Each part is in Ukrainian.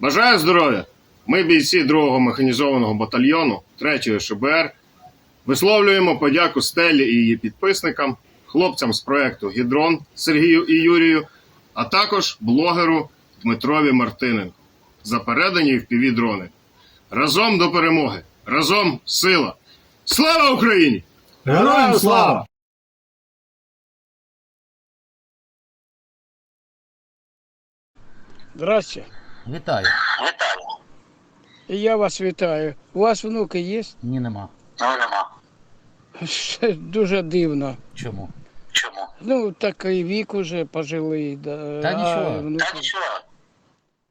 Бажаю здоров'я! Ми, бійці 2-го механізованого батальйону 3-го ШБР, висловлюємо подяку Стелі і її підписникам, хлопцям з проекту Гідрон Сергію і Юрію, а також блогеру Дмитрові Мартиненку за передані в дрони. Разом до перемоги! Разом сила! Слава Україні! Героям слава! Здрасте. Вітаю. Вітаю. І я вас вітаю. У вас внуки є? Ні, нема. Ну нема. Ще Дуже дивно. Чому? Чому? Ну, такий вік уже пожилий. Да, Та а нічого. внуки- Та нічого.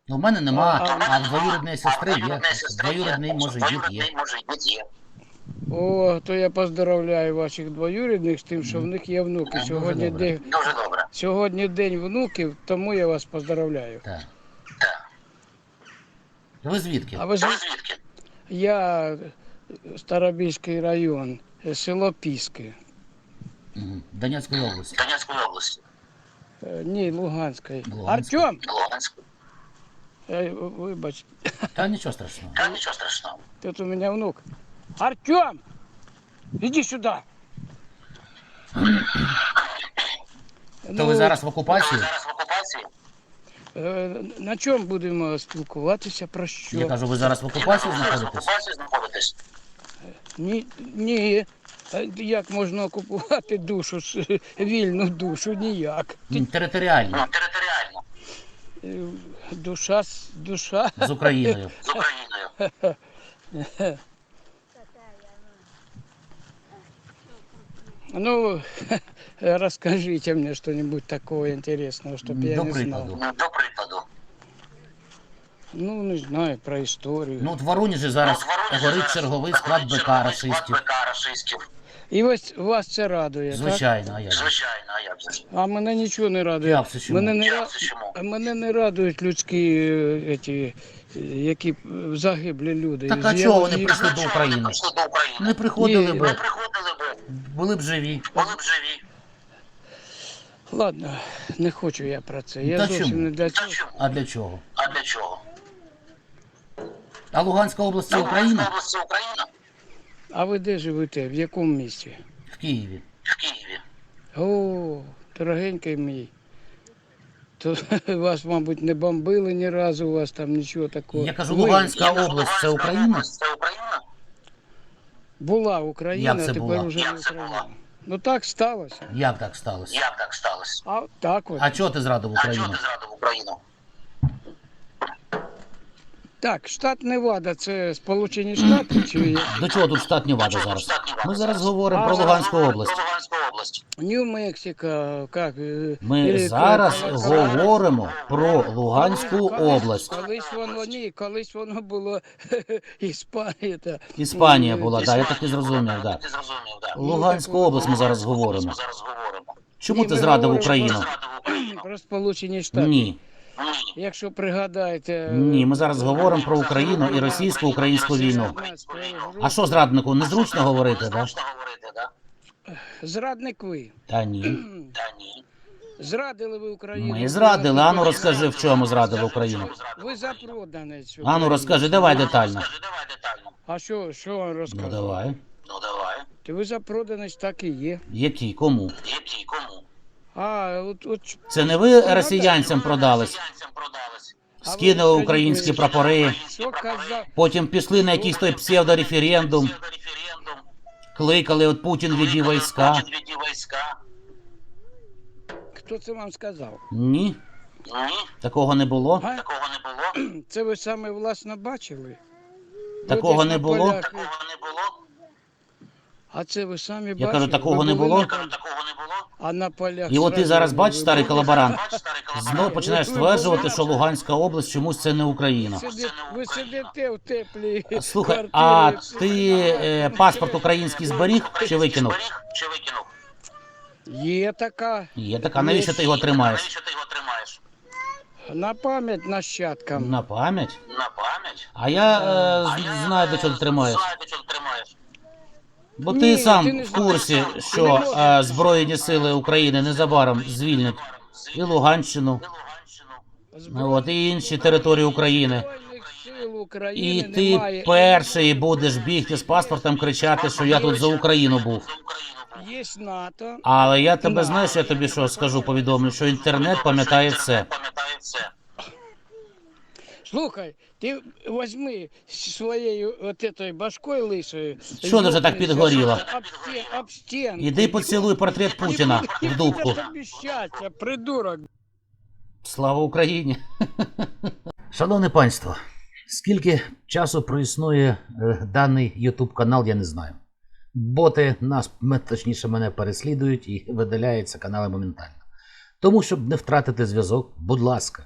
Ну, в мене нема, А- а в двоюрідної сестри А є. двоюрідної сестри є. Двоюрідний може дід є. Є. О, то я поздравляю ваших двоюрідних з тим, що в них є внуки. Дуже Сьогодні добре. день, Дуже добре. сьогодні день внуків, тому я вас поздравляю. Так. Так. Ви звідки? А ви ж звідки? я Старобільський район, село Піски. Мгм. Донецької області. Донецької області. Е, Ні, Луганської. Луганської. Артем! Луганськ. Е, Вибач, Та нічого страшного. Та нічого страшного. тут у меня внук. Артем! Иди сюда! То ви зараз в Ви окупації? зараз в окупації? Е, на чому будемо спілкуватися? Про що? Я кажу, ви зараз в окупації знаходитесь? знаходитесь? Ні, ні. Як можна окупувати душу, с- вільну душу? Ніяк. М, Територіально. Ну, територіально. Е, Душа, с- душа. З Україною. З Україною. Ну, расскажите мне что-нибудь такого интересного, чтобы я До не прикладу. Ну, до прикладу. Ну, не знаю, про историю. Ну, от в Воронежі зараз Ну, горить черговий склад БК рашистів. Рашистів. І ось вас це радує, так? Звичайно, а як? же? Звичайно, а як же? ж? А мене нічого не радує. Як це чому? Мене не, Як ра- це чому? мене не радують людські е, еті, е, які е, загиблі люди. Так а Я чого вони їх- прийшли до України? вони прийшли до України? Не приходили Ні, би, Не приходили би, були б живі. були б живі. Ладно, не хочу я про це. Я Та зовсім чому? не для Та цього. чому? А для чого? А для чого? А Луганська область це Україна? А ви де живете? В якому місті? В Києві. В Києві. О, дорогенький мій. То вас, мабуть, не бомбили ні разу, у вас там нічого такого. Я кажу, Луганська кажу, область це Україна? Це Україна? Була Україна, Як це тепер була? уже не Як Україна. була? Ну так сталося. Як так сталося? Як так сталося? А так от. А чого ти зрадив А чого ти зрадив Україну? Так, штат Невада це Сполучені Штати чи як? До чого тут штат Невада зараз? Ми зараз зараз? говоримо А, про Луганську область. Нью-Мексико, як? е, Ми зараз Кол- говоримо про Луганську Колись- область. Колись воно ні, колись воно було Іспанія. Та, Іспанія ну, була, так, я так і зрозумів, так. Луганську область ми зараз говоримо. зараз говоримо. Чому Ні, ти? Зрадив Україну? Про Сполучені Штати. Ні. Якщо пригадаєте. Ні, ми зараз говоримо про Україну і російсько-українську війну. А що зраднику, незручно говорити, так? Зручно говорити, так? Зрадник ви. Та ні. Та ні. Зрадили ви Україну. Ми зрадили, ану розкажи, в чому зрадили Україну. Ви запроданець. Ану розкажи, давай детально. А що, що вам Ну давай. Ну давай. Ти ви запроданець так і є. Які? Кому? Який? Кому? А, от, от Це не ви росіянцям продались? Скинули українські прапори, потім пішли на якийсь той псевдореферендум, кликали от Путін віді війська. Хто це вам сказав? Ні, Ні, такого не було. А? такого не було. Це ви саме власно бачили? Такого не було. Такого не було. А це ви самі Я кажу, такого не було. А на полях... І от ти зараз бачиш, старий колаборант, знов починаєш стверджувати, що Луганська область чомусь це не Україна. Ви сидите в теплій Слухай, а ти е, паспорт український зберіг чи викинув? Є така. Є така, навіщо ти його тримаєш? Навіщо ти його тримаєш? На пам'ять нащадкам. На пам'ять? На пам'ять? А я е, А я, знаю, до чого ти тримаєш. Знаю, до чого ти тримаєш. Бо Ні, ти ти сам не в курсі, що Ти е, Збройні сили України незабаром звільнять і Луганщину, От і інші території України. І ти перший будеш бігти з паспортом кричати, що я тут за Україну був. Але я тебе знаєш, я тобі що скажу, повідомлю, що інтернет. Пам'ятає все. Слухай, ти возьми своєю от этой башкою лисою. Що ти вже так підгоріла? Об. Іди поцілуй портрет Путіна в дубку. тобі щастя, придурок. Слава Україні! Шановне панство, скільки часу проіснує е, даний YouTube канал, я не знаю. Боти нас, точніше, мене переслідують і видаляються канали моментально. Тому, щоб не втратити зв'язок, будь ласка,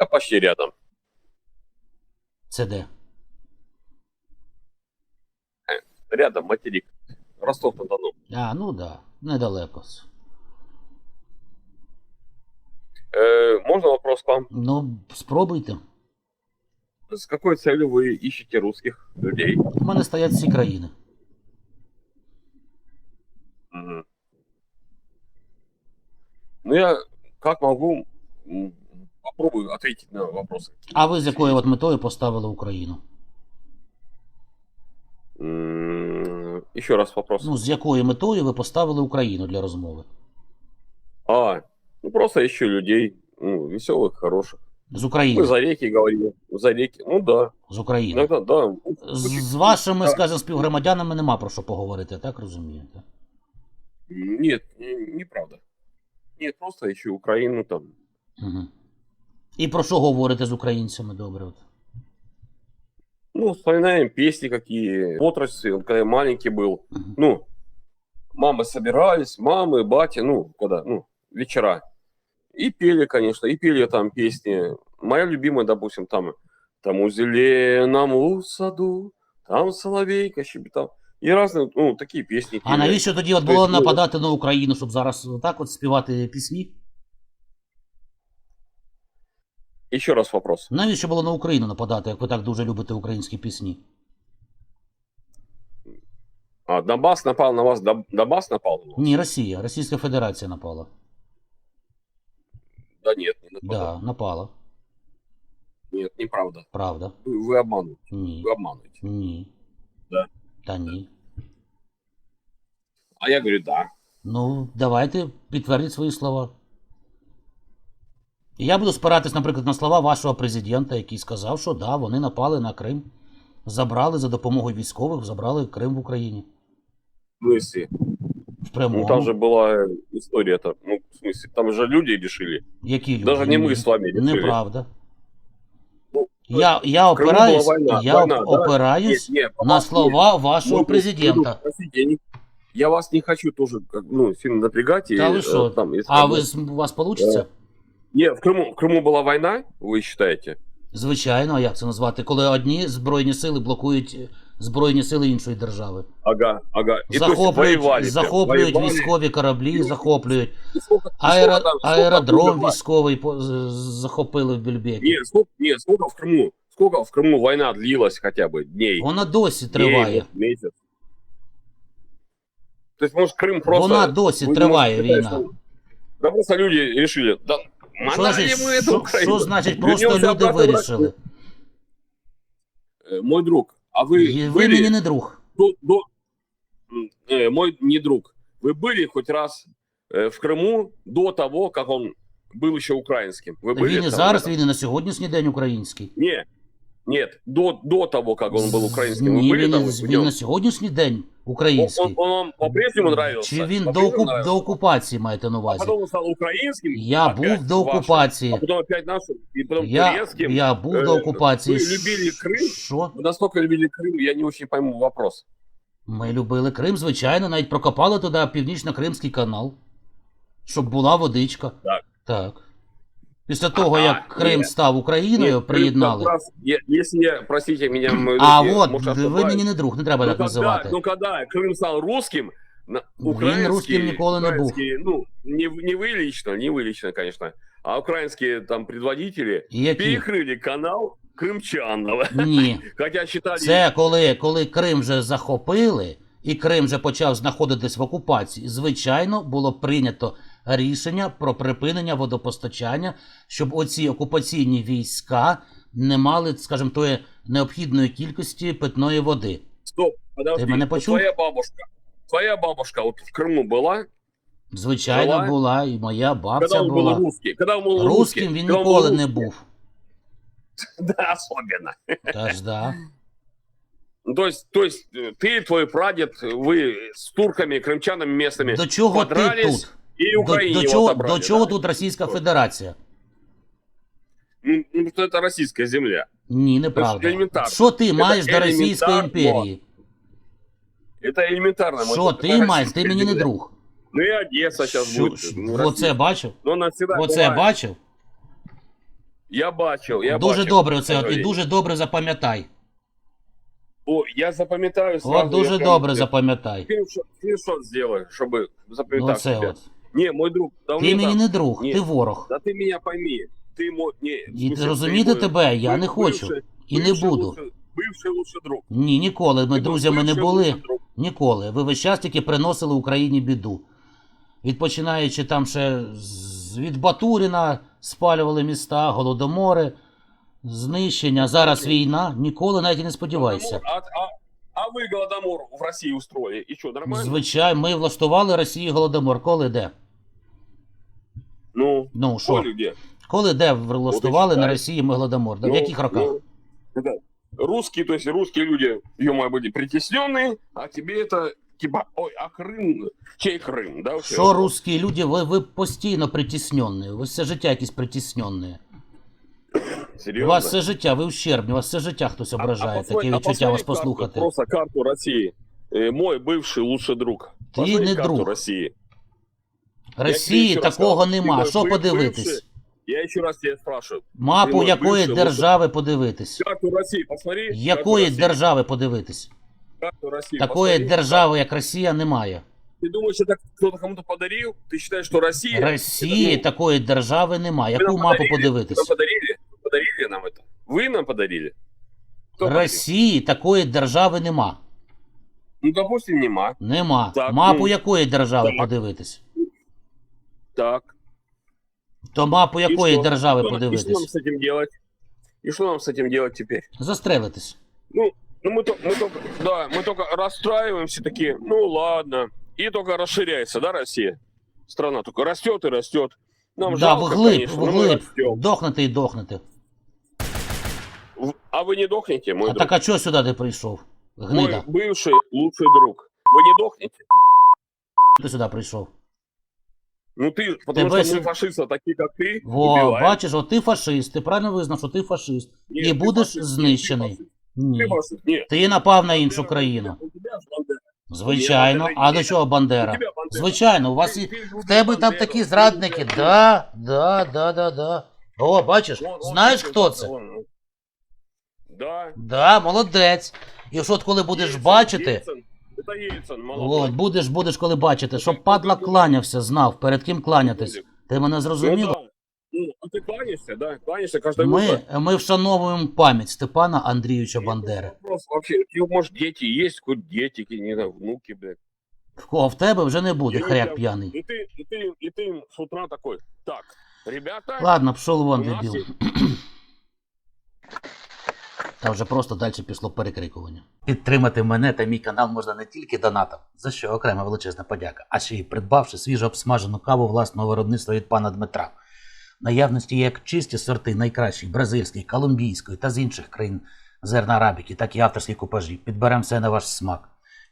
А почти рядом. Це де? Рядом материк. Ростов-на-Дону. А, ну да, недалеко. Э, можно вопрос к вам? Ну, спробуйте. С какой целью вы ищете русских людей? У мене стоять всі країни. Мгм. Ну, я как могу м, попробую ответить на вопросы. А ви з якою от метою поставили Україну? М, Еще раз вопрос. Ну, з якою метою ви поставили Україну для розмови? А, ну просто ищу людей, ну, веселых, хороших. З Мы України. за реки говорим, за реки. Ну да, З України. иногда да. З, з вашими, скажімо, співгромадянами нема про що поговорити, так розумієте? Нет, не- неправда. Нет, просто ищу Украину там. Угу. І про що говорите з українцями добре? От? Ну, вспоминаем песни какие. В отрочестве, вот когда я маленький был. Мгм. Ну, мамы собирались, мамы, батя, ну, когда, ну, вечера. И пели, конечно, и пели там песни. Моя любимая, допустим, там, там у зеленому саду, там соловейка щебетал. И разные, ну, такие песни. А пели. навіщо тоді от Тобто, було ну, нападати на Україну, щоб зараз так от співати пісні? Еще раз вопрос. Навіщо було на Україну нападати, як ви так дуже любите українські пісні? А, Донбасс напал на вас, Дон- Донбасс напал на вас? Ні, Росія, Російська Федерація напала. Да нет, не напал. Да, напала. Нет, неправда. Правда. Вы, вы обманываете. Ні. Вы обманываете. Ні. Да. Та ні. А я говорю, да. Ну, давайте підтвердіть свої слова. І Я буду спиратись, наприклад, на слова вашого президента, який сказав, що да, вони напали на Крим, забрали за допомогою військових, забрали Крим в Україні. В смысле? В прямому. Ну, там же была история-то. Ну, в смысле, там же люди решили. Які люди? Даже не Ні. мы с вами решили. Неправда. Ну, Я, я в Крыму опираюсь, была война, я война, оп- да? опираюсь Нет, нет, на нет. слова вашого Ну, президента. ну, простите, я, не- я вас не хочу тоже как, ну, сильно напрягать. и, Да вы э, что? Там, если А там- ви з- у вас вийде? Нет, в Крыму, в Крыму была война, вы считаете? Звичайно, а як це назвати? Коли одні збройні сили блокують е, збройні сили іншої держави. Ага, ага. И, то есть, захоплюють воевали, прям, захоплюють воевали. військові кораблі, захоплюють И сколько- и аеро, сколько там- сколько аеродром было? військовий по- з- з- захопили в Бельбекі. Нет, сколько, нет, сколько в Крыму? Сколько в Крыму война длилась хотя бы дней? Вона досі Дней, триває. месяц. То есть, может, Крым просто... Вона досі вы, триває может, війна. считаете, Да просто люди решили, да, Що модали значить, мы эту що, Украину. що значить просто Вернемся люди обратно в вирішили? Э, Мой друг, а вы І Ви были мені не друг. до, до- М, э, мой не друг, вы были хоть раз э, в Крыму до того, как он был еще украинским? Вы были Він і там зараз, рядом? він і на сьогоднішній день український. Нет, нет, до, до того, как он был украинским, вы Ні, были він, там? і- где він он- на сьогоднішній день он, український. он- он вам по-прежнему нравился? Чи він до, По-прежнему окуп... нравился? до окупації маєте на А увазі? потом он стал украинским? Я опять був до вашим, окупації. А потом опять нашим, и потом Я, турецким. я був Е, до окупації. ви любили Крим? Що? Вы настолько любили Крым, я не очень пойму вопрос. Ми любили Крим, звичайно, навіть прокопали туди північно-кримський канал, щоб була водичка. Так. Так. Після того, як А, Крим ні. став Україною, Нет, приєднали. как раз, я- если я, простите меня, мой А друг, я, от, может, ви ошибаюсь, мені не друг, не треба ну, так когда, називати. ну, когда Крым стал русским, на- Він украинские, русским ніколи не був. украинские, ну, не, в- не вы лично, не вы лично, конечно, а украинские там предводители Які? перекрыли канал Крымчанова. Ні. Хотя считали... Це коли, коли Крим вже захопили і Крим вже почав знаходитись в окупації, звичайно, було прийнято рішення про припинення водопостачання, щоб оці окупаційні війська не мали, скажімо, тої необхідної кількості питної води. Стоп, подожди. Ты меня Вот почув? Твоя бабушка, твоя бабушка вот в Крыму была, Звичайно, Була? була, і моя когда бабця он был була. русский? Когда он был Русським русский? він Когда он был ніколи не русский? був. Да, особенно. Теж да. Ну, То есть, то есть э, ты, твой прадед, вы с турками, крымчанами местными До чого ти подрались тут? и До, Украине до его чого, отобрали, до чого да? тут Російська Що? Федерація? Ну, ну, что это российская земля. Ні, неправда. елементарно. Що ти Це маєш до Російської елементарно. імперії? Это элементарно. мой Що друг, это ти маєш? российская Ти мені не земля. друг. Ну и Одесса сейчас Що, будет. що- ну, оце Россия. бачив? Но она всегда Оце была. бачив? Я бачил, я дуже бачив. добре оце, от, і Сергій. дуже добре запам'ятай. О, я запам'ятаю сразу. От дуже я прям- добре я запам'ятай. скриншот, скриншот сделаю, чтобы Ну запам'ятать це тебя. от. Не, мой друг, давно Ти мені там- не друг, Ні. ти ворог. Да ты меня пойми. Ты мой... Не, І слушай, розуміти ты мой тебе я быв- не хочу. бывший- І не бывший буду. лучший- Бывший лучший друг. Ні, ніколи ми Ти друзями не бывший були. лучший друг. Ніколи. Ви весь час тільки приносили Україні біду. Від починаючи там ще з- від Батуріна спалювали міста, голодомори, знищення. Зараз війна. Ніколи навіть і не сподівайся. Голодомор, А, а, а вы Голодомор в России устроили. И что, нормально? Звичайно, ми влаштували Росії голодомор. Коли де? Ну, Ну що? Коли где? Коли де влаштували на читай. Росії ми голодомор? Да, в Ну, яких роках? ну, это русские, то есть русские люди, ё были притесненные, а тебе это типа, ой, а Крым, чей Крым, да? вообще? Що русські люди, ви, ви постійно притіснені, ви все життя якісь притіснені. У Серьезно? вас все життя, ви ущербні, у вас все життя хтось ображає, таке посмотри- відчуття вас посмотри карту, послухати. Просто карту России. Э, мой бывший лучший друг. Ти Посмотри не карту друг. России. Росії Я тобі ще такого раз нема. кажу, Що ви- подивитись? бивши- Я еще раз тебя спрашиваю. Мапу ви якої бивши, держави подивитись? Карту России посмотри. карту Якої России, держави подивитись? Карту России Такої посмотри. держави, як Росія, немає. Ты думаешь, это кто-то кому-то подарил? Ты считаешь, что Россия... Росії это, ну, такої держави немає. Вы Яку нам мапу подарили? Вы подивитись? нам подарили? Вы подарили нам это? Вы нам подарили? Кто подарил? Росії такої держави нема. Ну, допустим, нема. Нема. Так, Мапу ну, якої держави так. подивитись? Так. То мапу И якої что? держави Что нам- И что нам подивитись? с этим делать? И что нам с этим делать теперь? Застрелитись. Ну, ну мы, то- мы только, да, мы только расстраиваемся такие, ну ладно. И только расширяется, да, Россия? Страна только растет и растет. Нам да, жалко, вглиб, конечно, но мы вглиб. растем. Дохнете і дохнете. В- А вы не дохнете, мой А друг? так а чого сюди ти прийшов? Мой Гнида, бывший лучший друг. Вы не дохнете? ти сюди прийшов. Ну ты, потому Тебе что мы с- фашисты, такие как ты, Во, убиваем. бачиш, от ти фашист, ти правильно визнав, що ти фашист. Нет, і ты будеш фашист, знищений. Ты фашист, Ні. ты фашист. Нет. Ти напав на іншу Бандера, країну. У тебя ж Бандера. Звичайно. Бандера А є. до чого У Бандера? тебя Бандера. Звичайно, у вас Ти- і ти ж в любиш тебе там Бандеру, такі ти зрадники. любиш Да, да, да, да, да. О, бачиш, Вон, вон, знаєш вон, хто вон, це? вон. Да. Да, молодець. І що от коли будеш Єльцин, бачити, Єльцин. Це Єльцин, молодой. от, будеш, будеш коли бачити, щоб падла кланявся, знав, перед ким кланятись. Ти мене Ну, зрозумів? да. Ну, а ты кланяешься, да? Кланяешься каждое Ми, утро. ми вшановуємо пам'ять Степана Андрійовича Есть Бандери. Вопрос вообще, у тебя, может, дети есть, хоть дети, не знаю, внуки, блядь. В кого в тебе вже не буде Я не хряк знаю. п'яний. И ты, и ты, и ты им с утра такой, так, ребята, Ладно, пішов вон, у нас дебіл. є- Та вже просто далі пішло перекрикування. Підтримати мене та мій канал можна не тільки донатом, за що окрема величезна подяка, а ще й придбавши свіжу обсмажену каву власного виробництва від пана Дмитра. Наявності як чисті сорти найкращих бразильської, колумбійської та з інших країн зерна арабіки, так і авторські купажі. Підберемо все на ваш смак.